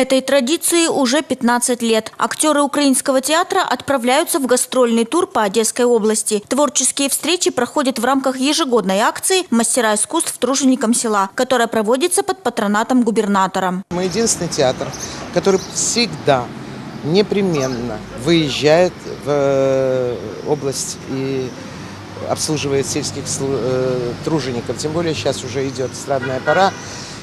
Этой традиции уже 15 лет. Актеры Украинского театра отправляются в гастрольный тур по Одесской области. Творческие встречи проходят в рамках ежегодной акции «Мастера искусств труженикам села», которая проводится под патронатом губернатора. Мы единственный театр, который всегда, непременно выезжает в э, область и обслуживает сельских э, тружеников. Тем более сейчас уже идет эстрадная пора.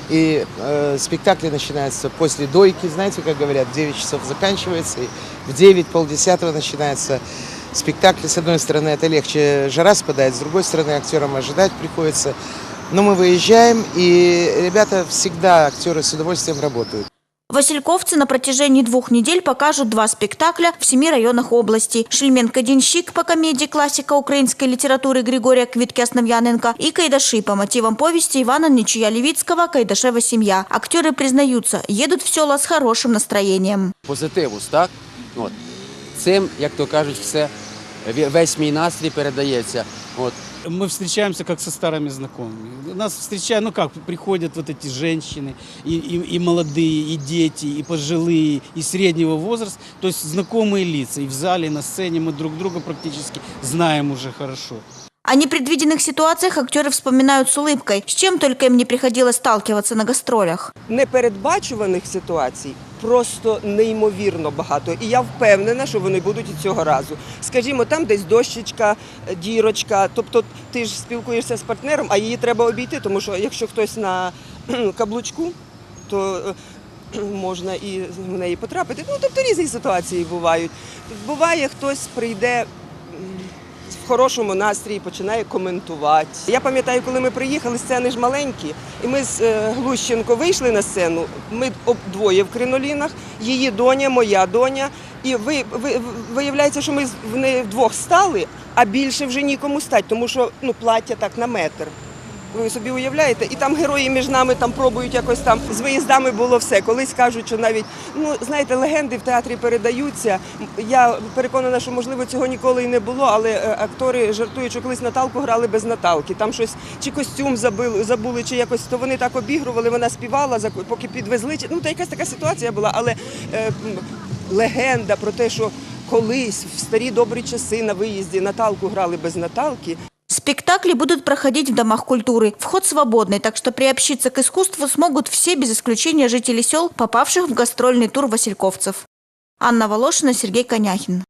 И э, спектакли начинаются после дойки, знаете, как говорят, в 9 часов заканчивается, и в 9, полдесятого начинается спектакль. С одной стороны, это легче, жара спадает, с другой стороны, актерам ожидать приходится. Но мы выезжаем, и ребята всегда, актеры, с удовольствием работают. Васильковцы на протяжении двух недель покажут два спектакля в семи районах области. Шельменко-Денщик по комедии классика украинской литературы Григория Квитки-Основьяненко и Кайдаши по мотивам повести Ивана Нечуя Левицкого «Кайдашева семья». Актеры признаются, едут в села с хорошим настроением. позитивус, так? От. Цим, як то кажуть, все, ве- весь мій настрій передається. От. Мы встречаемся как со старыми знакомыми. Нас встречают, ну как, приходят вот эти женщины, и, и, и молодые, и дети, и пожилые, и среднего возраста. То есть знакомые лица. И в зале, и на сцене мы друг друга практически знаем уже хорошо. О непредвиденных ситуациях актеры вспоминают с улыбкой, с чем только им не приходилось сталкиваться на гастролях. непередбачуваних ситуацій просто неймовірно багато. І я впевнена, що вони будуть і цього разу. Скажімо, там десь дощечка, дірочка. Тобто ти ж спілкуєшся з партнером, а її треба обійти, тому що якщо хтось на кхм, каблучку, то е, можна і в неї потрапити. Ну, тобто різні ситуації бувають. Буває, хтось прийде хорошому настрій починає коментувати. Я пам'ятаю, коли ми приїхали, сцени ж маленькі, і ми з е, Глущенко вийшли на сцену. Ми обдвоє в кринолінах, її доня, моя доня. І ви, ви виявляється, що ми в вдвох стали, а більше вже нікому стати, тому що ну плаття так на метр. Ви собі уявляєте? І там герої між нами там пробують якось там з виїздами було все. Колись кажуть, що навіть ну знаєте, легенди в театрі передаються. Я переконана, що можливо цього ніколи і не було, але е, актори жартують, що колись Наталку грали без Наталки. Там щось чи костюм забили, забули, чи якось то вони так обігрували. Вона співала, поки підвезли. Ну та якась така ситуація була, але е, легенда про те, що колись в старі добрі часи на виїзді Наталку грали без Наталки. Спектакли будут проходить в домах культуры. Вход свободный, так что приобщиться к искусству смогут все без исключения жители сел, попавших в гастрольный тур васильковцев. Анна Волошина, Сергей Коняхин.